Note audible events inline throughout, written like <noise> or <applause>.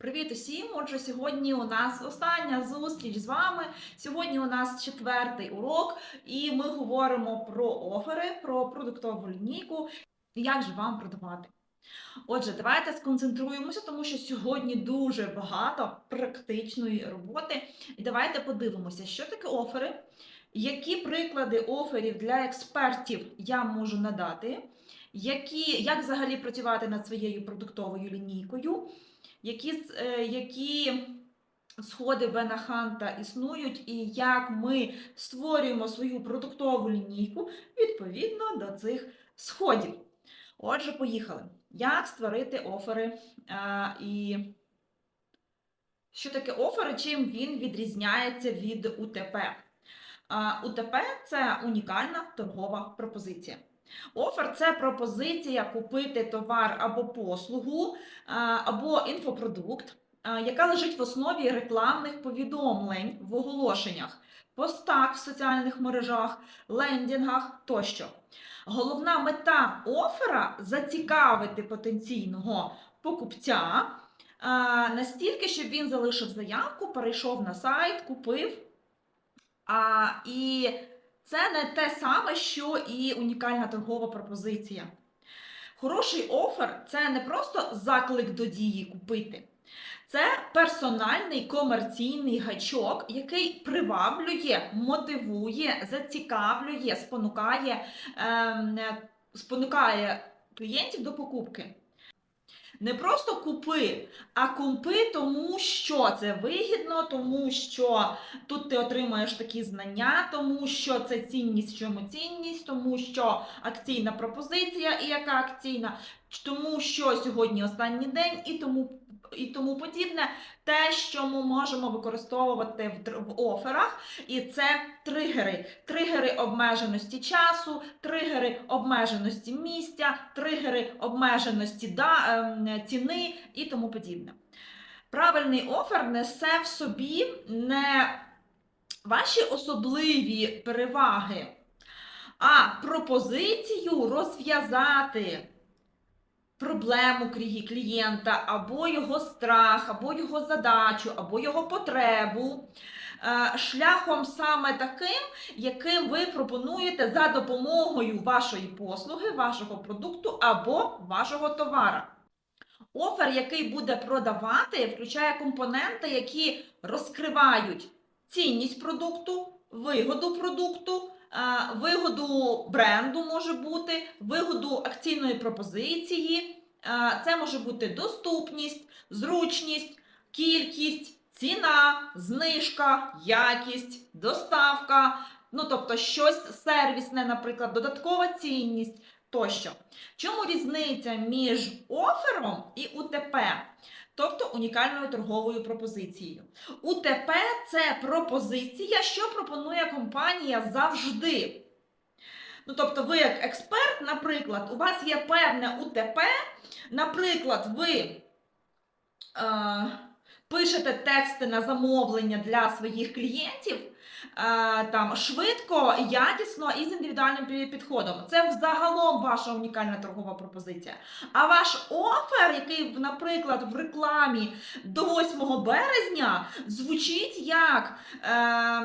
Привіт усім! Отже, сьогодні у нас остання зустріч з вами. Сьогодні у нас четвертий урок, і ми говоримо про офери, про продуктову лінійку, і як же вам продавати. Отже, давайте сконцентруємося, тому що сьогодні дуже багато практичної роботи. І давайте подивимося, що таке офери, які приклади оферів для експертів я можу надати, які, як взагалі працювати над своєю продуктовою лінійкою які, е, які сходи Бенаханта існують, і як ми створюємо свою продуктову лінійку відповідно до цих сходів. Отже, поїхали. Як створити офери а, і що таке офери, чим він відрізняється від УТП? А, УТП це унікальна торгова пропозиція. Офер це пропозиція купити товар або послугу, або інфопродукт, яка лежить в основі рекламних повідомлень в оголошеннях, постах в соціальних мережах, лендінгах тощо. Головна мета офера зацікавити потенційного покупця настільки, щоб він залишив заявку, перейшов на сайт, купив. А, і це не те саме, що і унікальна торгова пропозиція. Хороший офер це не просто заклик до дії купити. Це персональний комерційний гачок, який приваблює, мотивує, зацікавлює, спонукає, е, спонукає клієнтів до покупки. Не просто купи, а купи тому, що це вигідно, тому що тут ти отримаєш такі знання, тому що це цінність, чому цінність, тому що акційна пропозиція і яка акційна, тому що сьогодні останній день і тому. І тому подібне, те, що ми можемо використовувати в, оферах, і це тригери. Тригери обмеженості часу, тригери обмеженості місця, тригери обмеженості да, ем, ціни і тому подібне. Правильний офер несе в собі не ваші особливі переваги, а пропозицію розв'язати проблему клієнта, або його страх, або його задачу, або його потребу. е, Шляхом саме таким, яким ви пропонуєте за допомогою вашої послуги, вашого продукту або вашого товара. Офер, який буде продавати, включає компоненти, які розкривають цінність продукту, вигоду продукту, вигоду бренду може бути, вигоду акційної пропозиції. Е, Це може бути доступність, зручність, кількість, ціна, знижка, якість, доставка. Ну, тобто щось сервісне, наприклад, додаткова цінність тощо. Чому різниця між офером і УТП? Тобто унікальною торговою пропозицією. УТП це пропозиція, що пропонує компанія завжди. Ну, тобто, ви як експерт, наприклад, у вас є певне УТП, наприклад, ви е, пишете тексти на замовлення для своїх клієнтів. Е, Там швидко, якісно і з індивідуальним підходом. Це взагалом ваша унікальна торгова пропозиція. А ваш офер, який, наприклад, в рекламі до 8 березня звучить як е,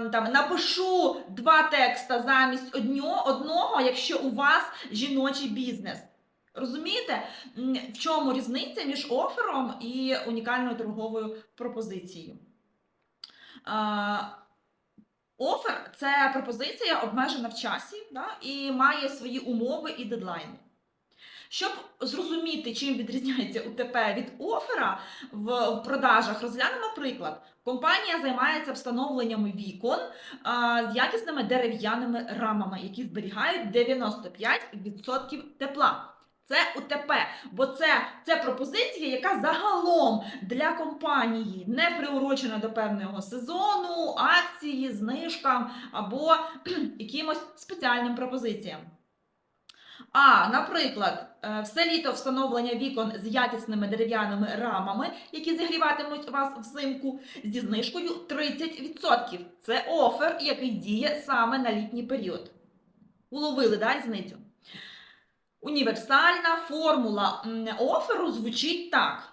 там напишу два текста замість одного, якщо у вас жіночий бізнес. Розумієте, в чому різниця між офером і унікальною торговою пропозицією? Офер це пропозиція обмежена в часі да, і має свої умови і дедлайни. Щоб зрозуміти, чим відрізняється УТП від офера в, продажах, розглянемо приклад. Компанія займається встановленнями вікон а, з якісними дерев'яними рамами, які зберігають 95% тепла. Це УТП, бо це, це пропозиція, яка загалом для компанії не приурочена до певного сезону, акції, знижкам або якимось спеціальним пропозиціям. А, наприклад, е, все літо встановлення вікон з якісними дерев'яними рамами, які зігріватимуть вас взимку, зі знижкою 30%. Це офер, який діє саме на літній період. Уловили да, різницю? Універсальна формула оферу звучить так,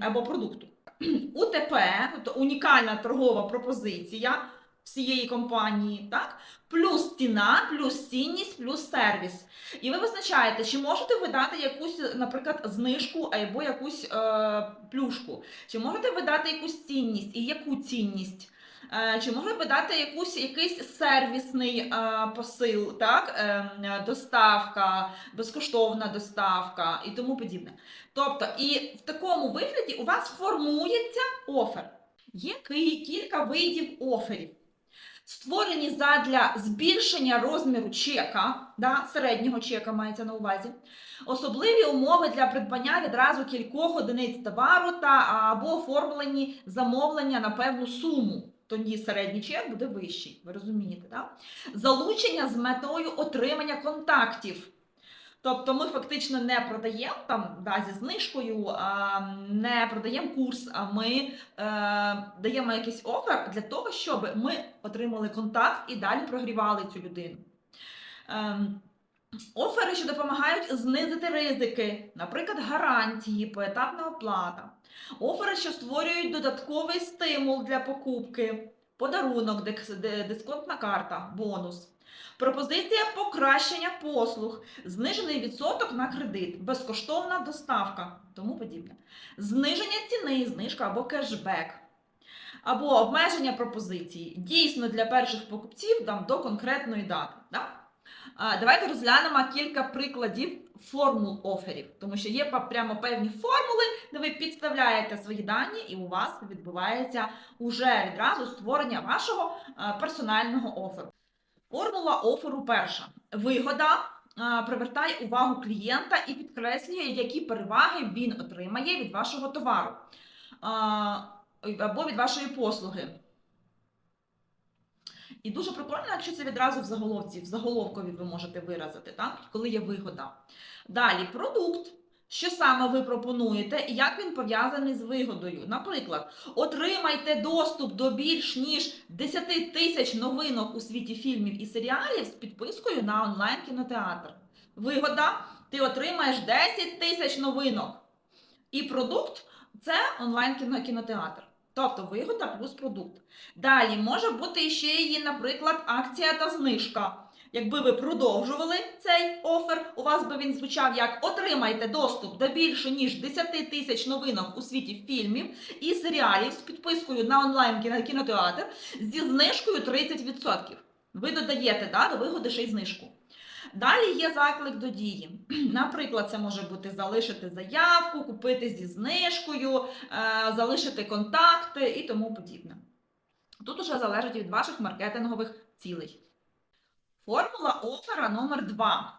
або продукту. <clears throat> УТП, тобто унікальна торгова пропозиція всієї компанії, так? плюс ціна, плюс цінність, плюс сервіс. І ви визначаєте, чи можете ви дати якусь, наприклад, знижку або якусь е, плюшку, чи можете ви дати якусь цінність і яку цінність. Е, Чи могли б ви дати якусь якийсь сервісний е, посил, так? Е, доставка, безкоштовна доставка і тому подібне. Тобто, і в такому вигляді у вас формується офер. Є кілька видів оферів. Створені задля збільшення розміру чека, да, середнього чека мається на увазі, особливі умови для придбання відразу кількох одиниць товару та або оформлені замовлення на певну суму. Тоді середній чек буде вищий, ви розумієте, так? Залучення з метою отримання контактів. Тобто ми фактично не продаємо там да, зі знижкою, не продаємо курс, а ми е, даємо якийсь офер для того, щоб ми отримали контакт і далі прогрівали цю людину. Офери, що допомагають знизити ризики, наприклад, гарантії, поетапна оплата. Офери, що створюють додатковий стимул для покупки, подарунок, дисконтна карта, бонус. Пропозиція покращення послуг, знижений відсоток на кредит, безкоштовна доставка, тому подібне. Зниження ціни, знижка або кешбек. Або обмеження пропозиції. Дійсно для перших покупців там, до конкретної дати. Да? Давайте розглянемо кілька прикладів формул оферів, тому що є прямо певні формули, де ви підставляєте свої дані, і у вас відбувається уже відразу створення вашого персонального оферу. Формула оферу перша. Вигода привертає увагу клієнта і підкреслює, які переваги він отримає від вашого товару або від вашої послуги. І дуже прикольно, якщо це відразу в заголовці, в заголовкові ви можете виразити, так? коли є вигода. Далі продукт. Що саме ви пропонуєте і як він пов'язаний з вигодою? Наприклад, отримайте доступ до більш ніж 10 тисяч новинок у світі фільмів і серіалів з підпискою на онлайн кінотеатр. Вигода ти отримаєш 10 тисяч новинок. І продукт це онлайн кіно- кінотеатр. Тобто вигода плюс продукт. Далі може бути ще її, наприклад, акція та знижка. Якби ви продовжували цей офер, у вас би він звучав як отримайте доступ до більше ніж 10 тисяч новинок у світі фільмів і серіалів з підпискою на онлайн кінотеатр зі знижкою 30%. Ви додаєте да, до вигоди ще й знижку. Далі є заклик до дії. <clears throat> Наприклад, це може бути залишити заявку, купити зі знижкою, е, залишити контакти і тому подібне. Тут уже залежить від ваших маркетингових цілей. Формула офера номер 2.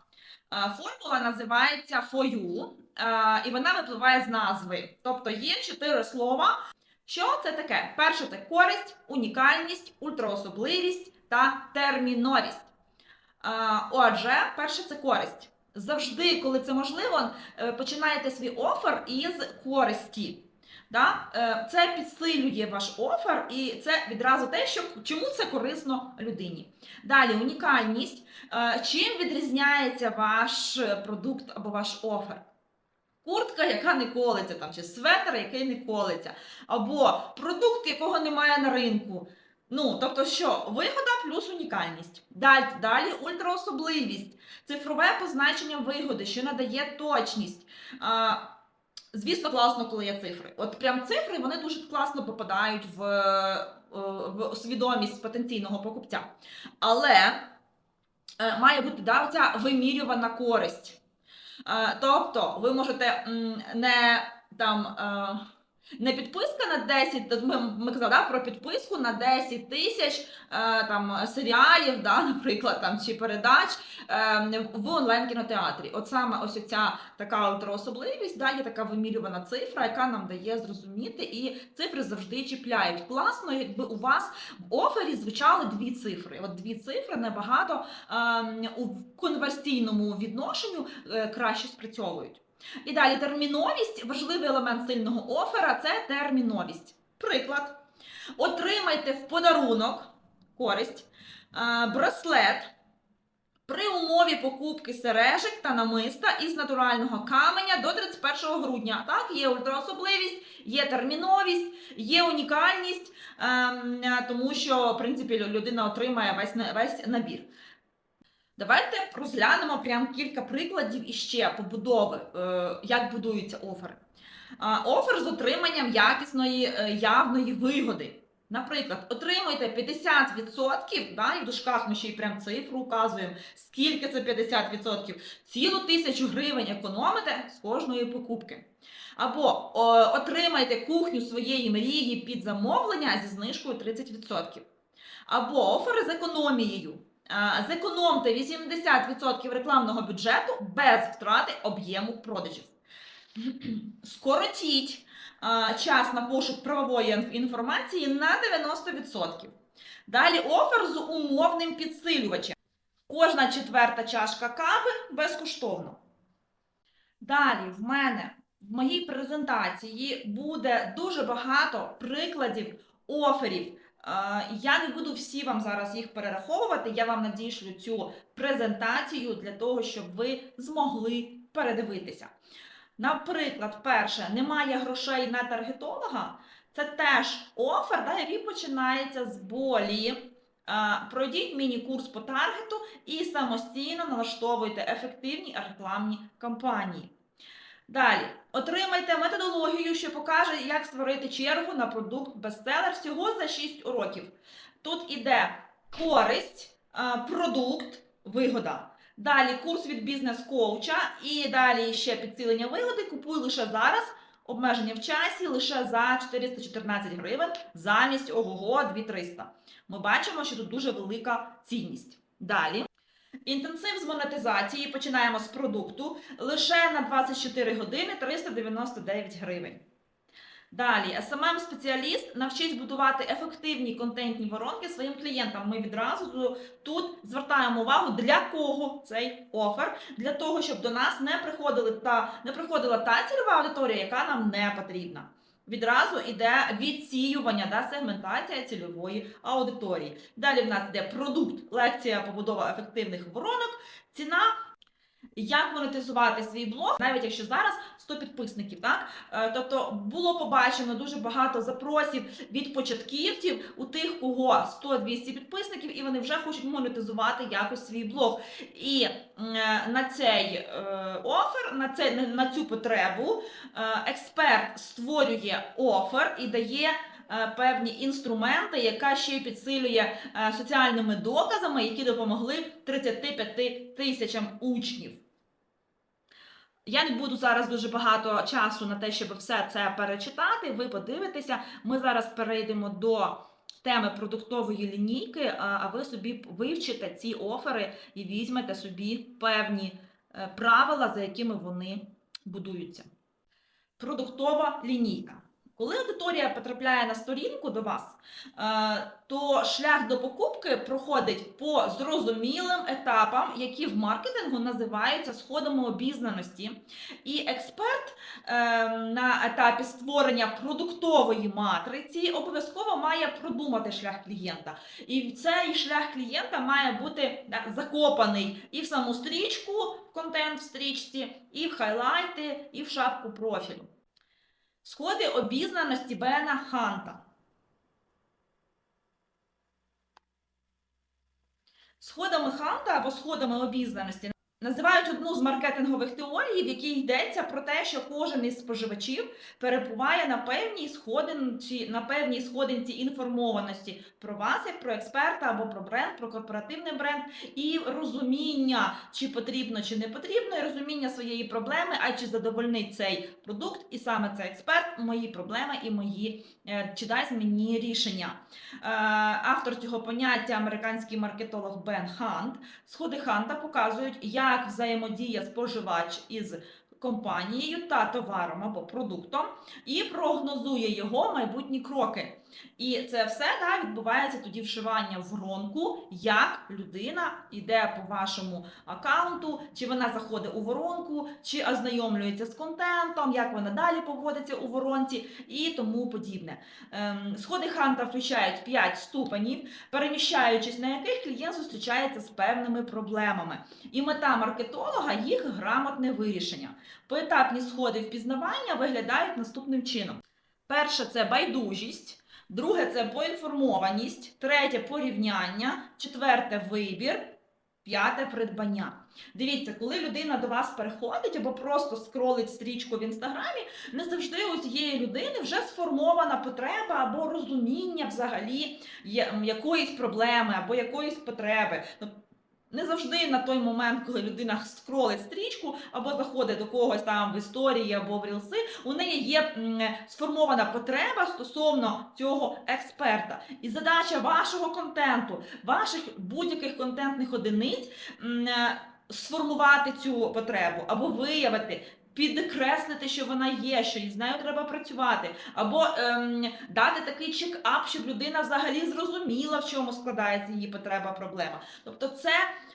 Формула називається for you, е, і вона випливає з назви. Тобто є чотири слова. Що це таке? Перше це користь, унікальність, ультраособливість та терміновість. Отже, перше це користь. Завжди, коли це можливо, е, починаєте свій офер із користі. Е, Це підсилює ваш офер, і це відразу те, що чому це корисно людині. Далі унікальність. Е, Чим відрізняється ваш продукт або ваш офер? Куртка, яка не колиться, там, чи светр, який не колиться, або продукт, якого немає на ринку. Ну, тобто, що вигода плюс унікальність. Далі, далі ультраособливість, цифрове позначення вигоди, що надає точність. А, звісно, класно, коли є цифри. От прям цифри вони дуже класно попадають в, е, в свідомість потенційного покупця. Але е, має бути да, оця вимірювана користь. Е, Тобто, ви можете не там. Не підписка на 10, ми, ми казали да, про підписку на 10 тисяч е, там серіалів, да, <laughs> наприклад, там чи передач е, в онлайн кінотеатрі. От саме ось ця така ультраособливість, да, є така вимірювана цифра, яка нам дає зрозуміти, і цифри завжди чіпляють. Класно, якби у вас в офері звучали дві цифри. От дві цифри набагато е, у конверсійному відношенню е, краще спрацьовують. І далі терміновість важливий елемент сильного офера це терміновість. Приклад. Отримайте в подарунок користь, е, браслет При умові покупки сережок та намиста із натурального каменя до 31 грудня. Так, є ультраособливість, є терміновість, є унікальність, ем, е, тому що в принципі людина отримає весь, весь набір. Давайте розглянемо прям кілька прикладів іще побудови, е, як будуються офери. Офер з отриманням якісної е, явної вигоди. Наприклад, отримуйте 50%, да, і в дужках ми ще й прям цифру указуємо, скільки це 50%, цілу тисячу гривень економите з кожної покупки. Або о, отримайте кухню своєї мрії під замовлення зі знижкою 30%. Або офери з економією. Зекономте 80% рекламного бюджету без втрати об'єму продажів. <clears throat> Скоротіть час на пошук правової інформації на 90%. Далі офер з умовним підсилювачем. Кожна четверта чашка кави безкоштовно. Далі в мене в моїй презентації буде дуже багато прикладів оферів. Е, Я не буду всі вам зараз їх перераховувати. Я вам надішлю цю презентацію для того, щоб ви змогли передивитися. Наприклад, перше, немає грошей на таргетолога. Це теж офер, да, який починається з болі. Е, Пройдіть міні-курс по таргету і самостійно налаштовуйте ефективні рекламні кампанії. Далі, отримайте методологію, що покаже, як створити чергу на продукт бестселер всього за 6 уроків. Тут іде користь, е, продукт, вигода. Далі курс від бізнес-коуча і далі ще підсилення вигоди. Купуй лише зараз. Обмеження в часі лише за 414 гривень замість ого 2300. Ми бачимо, що тут дуже велика цінність. Далі. Інтенсив з монетизації починаємо з продукту лише на 24 години 399 гривень. Далі, smm спеціаліст навчить будувати ефективні контентні воронки своїм клієнтам. Ми відразу тут звертаємо увагу, для кого цей офер, для того, щоб до нас не приходили та не приходила та цільова аудиторія, яка нам не потрібна. Відразу йде відсіювання да, сегментація цільової аудиторії. Далі в нас йде продукт, лекція побудова ефективних воронок, ціна. Як монетизувати свій блог, навіть якщо зараз 100 підписників, так Е, тобто було побачено дуже багато запросів від початківців у тих, кого 100-200 підписників, і вони вже хочуть монетизувати якось свій блог. І е, на цей е, офер, на це на цю потребу, експерт створює офер і дає. Певні інструменти, яка ще підсилює соціальними доказами, які допомогли 35 тисячам учнів. Я не буду зараз дуже багато часу на те, щоб все це перечитати. Ви подивитеся. Ми зараз перейдемо до теми продуктової лінійки, а ви собі вивчите ці офери і візьмете собі певні е, правила, за якими вони будуються. Продуктова лінійка. Коли аудиторія потрапляє на сторінку до вас, е, то шлях до покупки проходить по зрозумілим етапам, які в маркетингу називаються сходами обізнаності. І експерт е, на етапі створення продуктової матриці обов'язково має продумати шлях клієнта. І цей шлях клієнта має бути закопаний і в саму стрічку, в контент в стрічці, і в хайлайти, і в шапку профілю. Сходи обізнаності Бена Ханта. Сходами Ханта або сходами обізнаності називають одну з маркетингових теорій, в якій йдеться про те, що кожен із споживачів перебуває на певній сходинці, на певній сходинці інформованості про вас, як про експерта або про бренд, про корпоративний бренд, і розуміння, чи потрібно, чи не потрібно, і розуміння своєї проблеми, а чи задовольнить цей продукт, і саме цей експерт мої проблеми і мої е, чи дасть мені рішення. Е, Автор цього поняття американський маркетолог Бен Хант. Сходи Ханта показують, як взаємодіє споживач із компанією та товаром або продуктом, і прогнозує його майбутні кроки. І це все да, відбувається тоді вшивання в воронку, як людина йде по вашому аккаунту, чи вона заходить у воронку, чи ознайомлюється з контентом, як вона далі поводиться у воронці і тому подібне. Ем, Сходи ханта включають 5 ступенів, переміщаючись на яких клієнт зустрічається з певними проблемами. І мета маркетолога їх грамотне вирішення. Поетапні сходи впізнавання виглядають наступним чином: перше це байдужість. Друге це поінформованість, третє порівняння, четверте вибір, п'яте придбання. Дивіться, коли людина до вас переходить або просто скролить стрічку в інстаграмі, не завжди у цієї людини вже сформована потреба або розуміння взагалі якоїсь проблеми або якоїсь потреби. Не завжди на той момент, коли людина скролить стрічку або заходить до когось там в історії або в рілси, у неї є сформована потреба стосовно цього експерта. І задача вашого контенту, ваших будь-яких контентних одиниць е, сформувати цю потребу або виявити. Підкреслити, що вона є, що з нею треба працювати, або ем, дати такий чек-ап, щоб людина взагалі зрозуміла, в чому складається її потреба, проблема. Тобто, це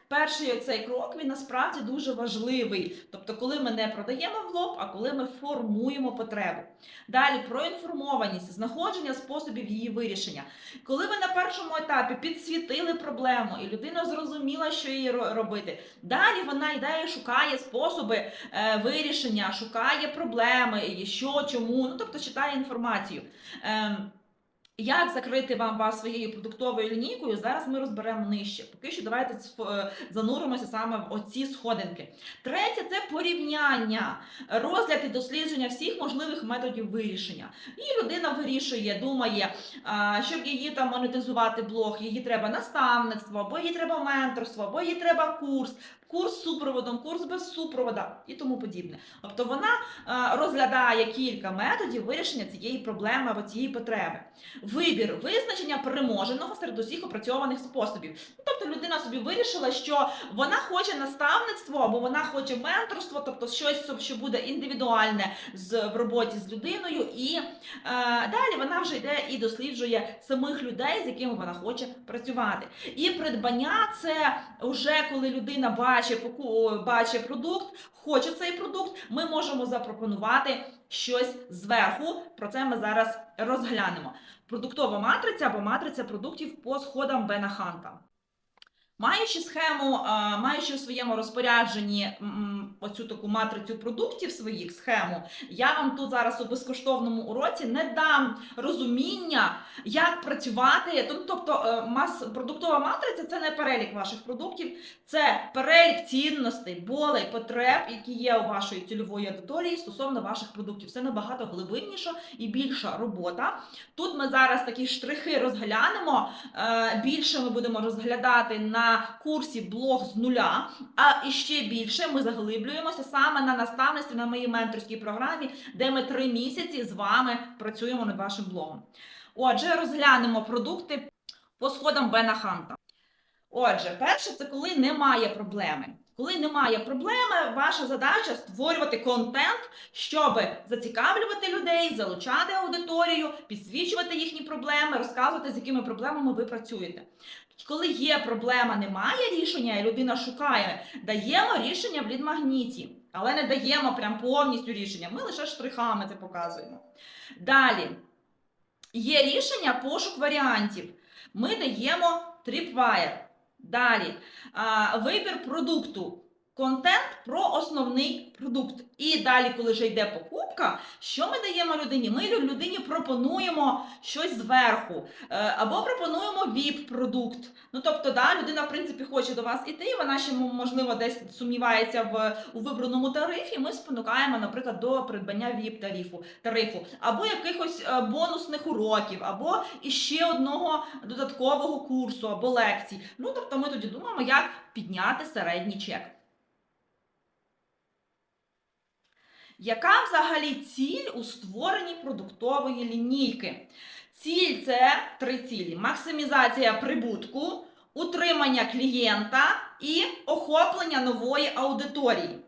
перший цей крок він насправді дуже важливий. Тобто, коли ми не продаємо в лоб, а коли ми формуємо потребу. Далі про інформованість, знаходження способів її вирішення. Коли ви на першому етапі підсвітили проблему, і людина зрозуміла, що ро- робити, далі вона йде і шукає способи е, вирішення, шукає проблеми, що, чому, ну тобто читає інформацію. Ем, як закрити вам вас своєю продуктовою лінійкою? Зараз ми розберемо нижче. Поки що давайте е, зануримося саме в оці сходинки. Третє це порівняння, розгляд і дослідження всіх можливих методів вирішення. І людина вирішує, думає, щоб її там монетизувати блог, її треба наставництво, або їй треба менторство, або їй треба курс, курс з супроводом, курс без супровода і тому подібне. Тобто вона розглядає кілька методів вирішення цієї проблеми або цієї потреби. Вибір визначення переможеного серед усіх опрацьованих способів. Ну, Тобто людина собі вирішила, що вона хоче наставництво або вона хоче менторство, тобто щось, що буде індивідуальне в роботі з людиною, і е, далі вона вже йде і досліджує самих людей, з якими вона хоче працювати. І придбання це вже коли людина бачить, бачить продукт, хоче цей продукт, ми можемо запропонувати щось зверху. Про це ми зараз розглянемо. Продуктова матриця або матриця продуктів по сходам Бена Ханта. Маючи схему, маючи у своєму розпорядженні оцю таку матрицю продуктів своїх схему, я вам тут зараз у безкоштовному уроці не дам розуміння, як працювати. Тобто е, продуктова матриця це не перелік ваших продуктів, це перелік цінностей, болей, потреб, які є у вашої цільової аудиторії стосовно ваших продуктів. Це набагато глибинніша і більша робота. Тут ми зараз такі штрихи розглянемо. Е, Більше ми будемо розглядати на курсі блог з нуля, а іще більше ми заглиблюємося саме на наставництві на моїй менторській програмі, де ми три місяці з вами працюємо над вашим блогом. Отже, розглянемо продукти по сходам Бена Ханта. Отже, перше, це коли немає проблеми. Коли немає проблеми, ваша задача створювати контент, щоб зацікавлювати людей, залучати аудиторію, підсвічувати їхні проблеми, розказувати, з якими проблемами ви працюєте. Коли є проблема, немає рішення, і людина шукає, даємо рішення в лідмагніті, але не даємо прям повністю рішення. Ми лише штрихами це показуємо. Далі є рішення пошук варіантів. Ми даємо Tripwire. Далі вибір продукту. Контент про основний продукт. І далі, коли вже йде покупка, що ми даємо людині? Ми людині пропонуємо щось зверху, е, або пропонуємо VIP-продукт. Ну тобто, да, людина, в принципі, хоче до вас іти, вона ще можливо десь сумнівається в у вибраному тарифі. Ми спонукаємо, наприклад, до придбання VIP тарифу, тарифу, або якихось е, бонусних уроків, або іще одного додаткового курсу або лекцій. Ну тобто, ми тоді думаємо, як підняти середній чек. Яка взагалі ціль у створенні продуктової лінійки? Ціль це три цілі: максимізація прибутку, утримання клієнта і охоплення нової аудиторії.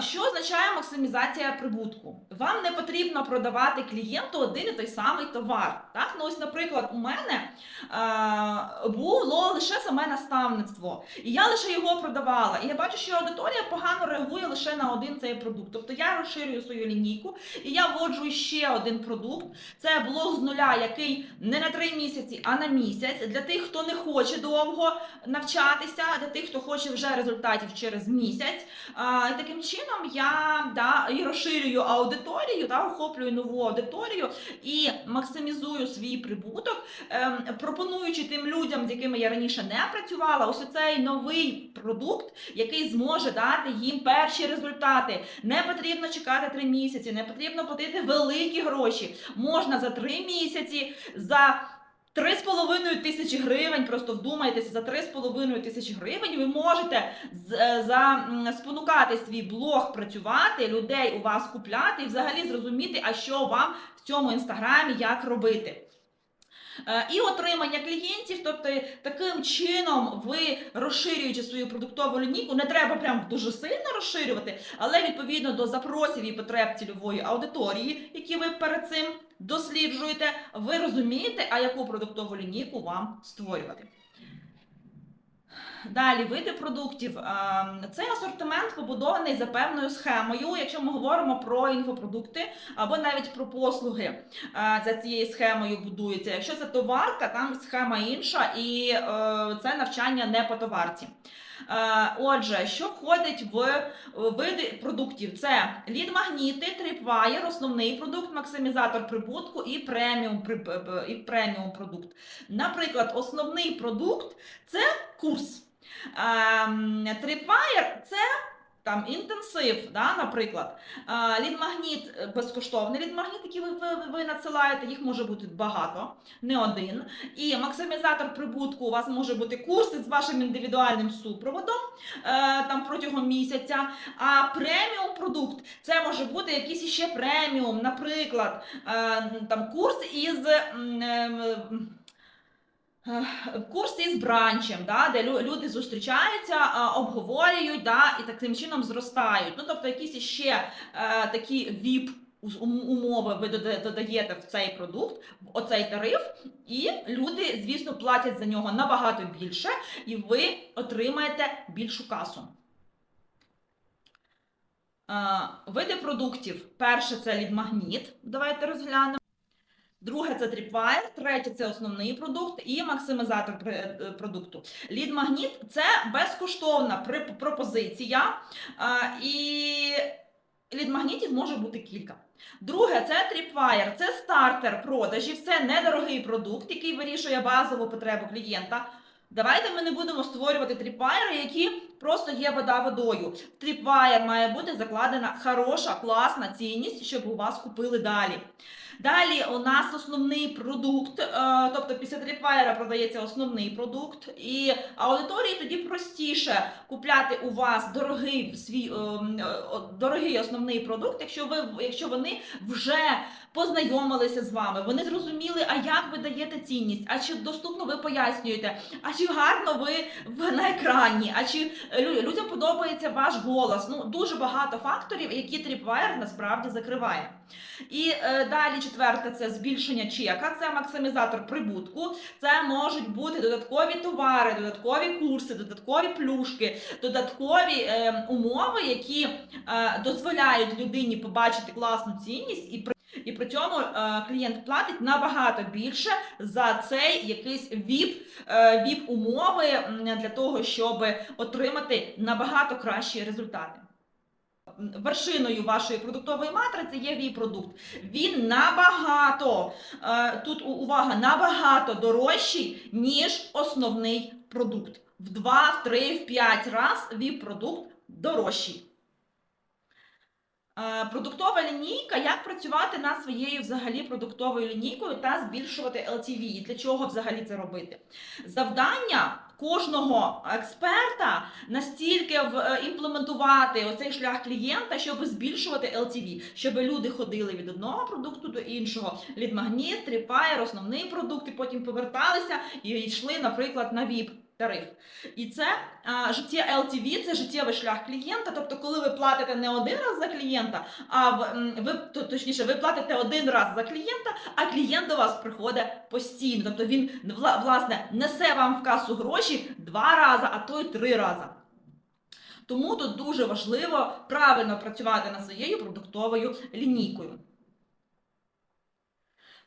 Що означає максимізація прибутку? Вам не потрібно продавати клієнту один і той самий товар. Так? Ну, ось, наприклад, у мене а, було лише саме наставництво, і я лише його продавала. І я бачу, що аудиторія погано реагує лише на один цей продукт. Тобто я розширюю свою лінійку і я вводжу ще один продукт. Це блог з нуля, який не на три місяці, а на місяць. Для тих, хто не хоче довго навчатися, для тих, хто хоче вже результатів через місяць. Таким чином я да, і розширюю аудиторію, да, охоплюю нову аудиторію і максимізую свій прибуток, ем, пропонуючи тим людям, з якими я раніше не працювала, ось цей новий продукт, який зможе дати їм перші результати. Не потрібно чекати три місяці, не потрібно платити великі гроші. Можна за три місяці, за 3,5 тисячі гривень, просто вдумайтеся, за 3,5 тисячі гривень ви можете е, за, спонукати свій блог працювати, людей у вас купляти і взагалі зрозуміти, а що вам в цьому інстаграмі як робити. Е, І отримання клієнтів, тобто таким чином ви розширюючи свою продуктову лінійку, не треба прям дуже сильно розширювати, але відповідно до запросів і потреб цільової аудиторії, які ви перед цим досліджуєте, ви розумієте, а яку продуктову лінійку вам створювати. Далі види продуктів. Ем, Цей асортимент побудований за певною схемою. Якщо ми говоримо про інфопродукти або навіть про послуги, е, за цією схемою будується. Якщо це товарка, там схема інша, і е, це навчання не по товарці. Е, Отже, що входить в види продуктів? Це лід-магніти, трипвайер, основний продукт, максимізатор прибутку і преміум, і преміум продукт. Наприклад, основний продукт це курс. Трипвайер – це там інтенсив, да, наприклад. Лідмагніт е, безкоштовний лідмагніт, який ви, ви, ви надсилаєте, їх може бути багато, не один. І максимізатор прибутку у вас може бути курси з вашим індивідуальним супроводом е, там протягом місяця. А преміум продукт це може бути якийсь іще преміум, наприклад, е, там курс із. Е, Е, Курс із бранчем, да, де люди зустрічаються, обговорюють да, і таким чином зростають. Ну, тобто якісь іще е, такі VIP умови ви додаєте в цей продукт, в оцей тариф, і люди, звісно, платять за нього набагато більше, і ви отримаєте більшу касу. Е, Види продуктів. Перше це лідмагніт. Давайте розглянемо. Друге це тріпвайр, третє це основний продукт і максимізатор е, продукту. Лід-магніт це безкоштовна пропозиція, і лід-магнітів може бути кілька. Друге це тріпвайр, це стартер продажів, це недорогий продукт, який вирішує базову потребу клієнта. Давайте ми не будемо створювати тріпвайри, які просто є вода водою. В тріпвайр має бути закладена хороша, класна цінність, щоб у вас купили далі. Далі у нас основний продукт, е, тобто після тріпвайера продається основний продукт, і аудиторії тоді простіше купляти у вас дорогий свій е, е, дорогий основний продукт, якщо ви якщо вони вже познайомилися з вами, вони зрозуміли, а як ви даєте цінність, а чи доступно ви пояснюєте, а чи гарно ви на екрані, а чи людям подобається ваш голос. Ну дуже багато факторів, які тріпвайер насправді закриває. І е, далі четверте це збільшення чека, це максимізатор прибутку. Це можуть бути додаткові товари, додаткові курси, додаткові плюшки, додаткові е, умови, які е, дозволяють людині побачити класну цінність і при і при цьому е, клієнт платить набагато більше за цей якийсь VIP, е, VIP умови для того, щоб отримати набагато кращі результати. Вершиною вашої продуктової матриці є вій продукт. Він набагато е, тут увага набагато дорожчий, ніж основний продукт. В 2, в 3, в 5 раз віп продукт дорожчий. Е, Продуктова лінійка, як працювати над своєю взагалі продуктовою лінійкою та збільшувати LTV. І для чого взагалі це робити? Завдання кожного експерта настільки в- е, імплементувати оцей шлях клієнта, щоб збільшувати LTV, щоб люди ходили від одного продукту до іншого. Лідмагніт, тріпайр, основний продукт, і потім поверталися і йшли, наприклад, на VIP тариф. І це а, життя LTV, це життєвий шлях клієнта. Тобто, коли ви платите не один раз за клієнта, а ви то- точніше, ви платите один раз за клієнта, а клієнт до вас приходить постійно. Тобто він власне несе вам в касу гроші два рази, а то й три рази. Тому тут дуже важливо правильно працювати над своєю продуктовою лінійкою.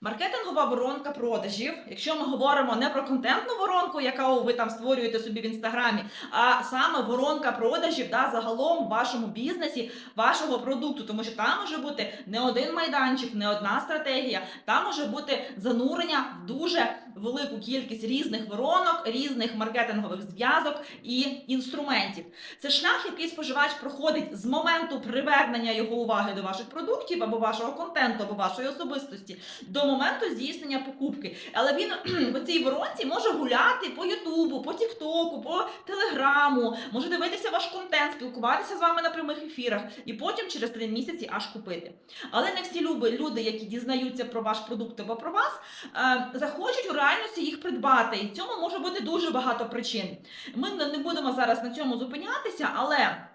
Маркетингова воронка продажів. Якщо ми говоримо не про контентну воронку, яку ви там створюєте собі в інстаграмі, а саме воронка продажів да, загалом в вашому бізнесі, вашого продукту, тому що там може бути не один майданчик, не одна стратегія, там може бути занурення в дуже велику кількість різних воронок, різних маркетингових зв'язок і інструментів. Це шлях, який споживач проходить з моменту привернення його уваги до ваших продуктів або вашого контенту, або вашої особистості до моменту здійснення покупки. Але він <clears throat> в цій воронці може гуляти по Ютубу, по Тіктоку, по Телеграму, може дивитися ваш контент, спілкуватися з вами на прямих ефірах і потім через три місяці аж купити. Але не всі люди, які дізнаються про ваш продукт або про вас, е, захочуть у реальності їх придбати. І цьому може бути дуже багато причин. Ми не будемо зараз на цьому зупинятися, але.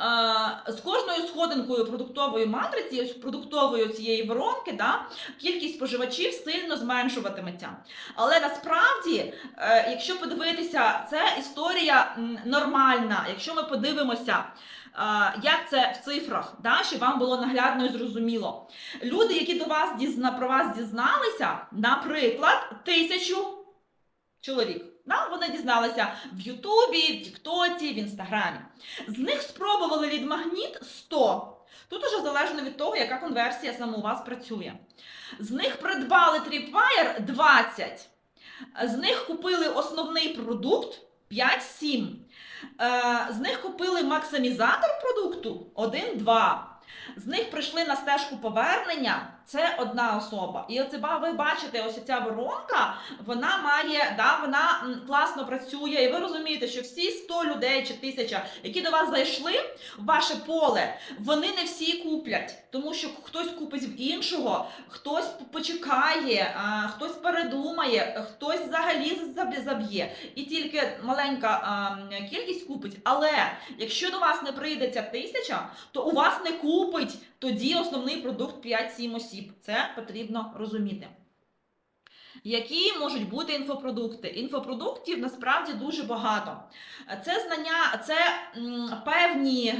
Е, З кожною сходинкою продуктової матриці, продуктової цієї воронки, да, кількість споживачів сильно зменшуватиметься. Але насправді, е, якщо подивитися, це історія нормальна. Якщо ми подивимося, е, як це в цифрах, да, щоб вам було наглядно і зрозуміло. Люди, які до вас дізна, про вас дізналися, наприклад, тисячу чоловік. Да, вони дізналися в Ютубі, в Тіктоці, в Інстаграмі. З них спробували лідмагніт 100. Тут уже залежно від того, яка конверсія саме у вас працює. З них придбали Tripwire 20. З них купили основний продукт 5-7. Е, З них купили максимізатор продукту 1-2. З них прийшли на стежку повернення. Це одна особа. І оце ви бачите, ось ця воронка, вона має, да, вона класно працює, і ви розумієте, що всі 100 людей чи 1000, які до вас зайшли в ваше поле, вони не всі куплять, тому що хтось купить в іншого, хтось почекає, хтось передумає, хтось взагалі заб- заб'є. І тільки маленька кількість купить. Але якщо до вас не прийде ця тисяча, то у вас не купить тоді основний продукт 5-7 осіб. Це потрібно розуміти. Які можуть бути інфопродукти? Інфопродуктів насправді дуже багато. Це знання, це певні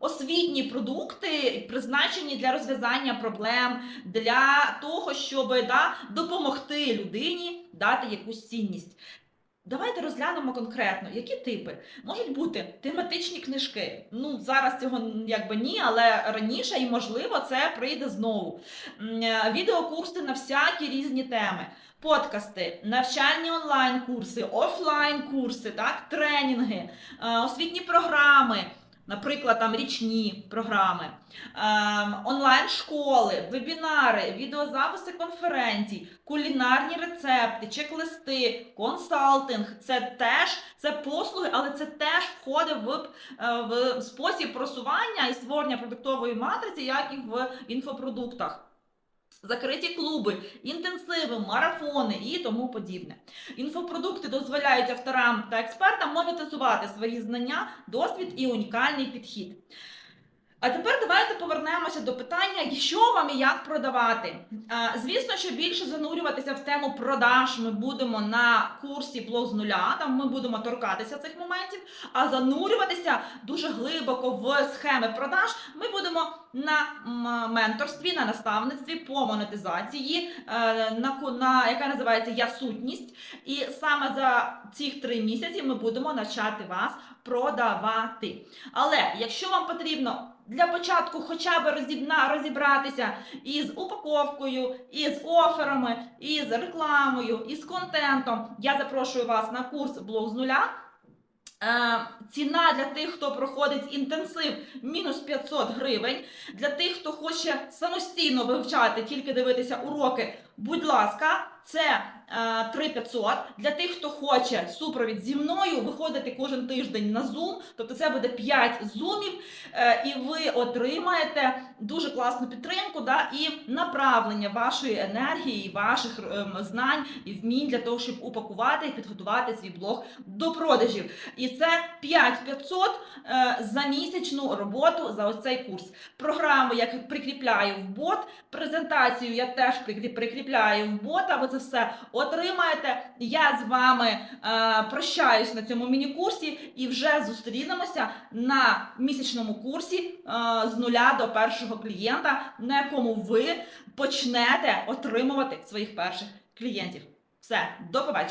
освітні продукти, призначені для розв'язання проблем, для того, щоб да, допомогти людині дати якусь цінність. Давайте розглянемо конкретно, які типи можуть бути тематичні книжки. Ну зараз цього якби ні, але раніше і можливо це прийде знову. Е, Відеокурси на всякі різні теми. Подкасти, навчальні онлайн-курси, офлайн-курси, так, тренінги, е, освітні програми, наприклад, там річні програми, ем, онлайн-школи, вебінари, відеозаписи конференцій, кулінарні рецепти, чек-листи, консалтинг. Це теж це послуги, але це теж входить в, е, в спосіб просування і створення продуктової матриці, як і в інфопродуктах. Закриті клуби, інтенсиви, марафони і тому подібне. Інфопродукти дозволяють авторам та експертам монетизувати свої знання, досвід і унікальний підхід. А тепер давайте повернемося до питання, що вам і як продавати. Звісно, що більше занурюватися в тему продаж ми будемо на курсі блог з нуля. Там ми будемо торкатися цих моментів, а занурюватися дуже глибоко в схеми продаж ми будемо на менторстві, на наставництві по монетизації, е, на, яка називається Я сутність. І саме за цих три місяці ми будемо навчати вас продавати. Але якщо вам потрібно для початку хоча б розібна, розібратися із упаковкою, із оферами, із рекламою, із контентом, я запрошую вас на курс блог з нуля. Е, Ціна для тих, хто проходить інтенсив, мінус 500 гривень. Для тих, хто хоче самостійно вивчати, тільки дивитися уроки, Будь ласка, це е, 3500. Для тих, хто хоче супровід зі мною, виходити кожен тиждень на Zoom, тобто це буде 5 зумів, е, і ви отримаєте дуже класну підтримку да, і направлення вашої енергії, ваших ем, знань і вмінь для того, щоб упакувати і підготувати свій блог до продажів. І це 5500 е, за місячну роботу за ось цей курс. Програму я прикріпляю в бот, презентацію я теж прикріпляю в бота. Це все отримаєте. Я з вами е, прощаюсь на цьому міні-курсі і вже зустрінемося на місячному курсі е, з нуля до першого клієнта, на якому ви почнете отримувати своїх перших клієнтів. Все, до побачення.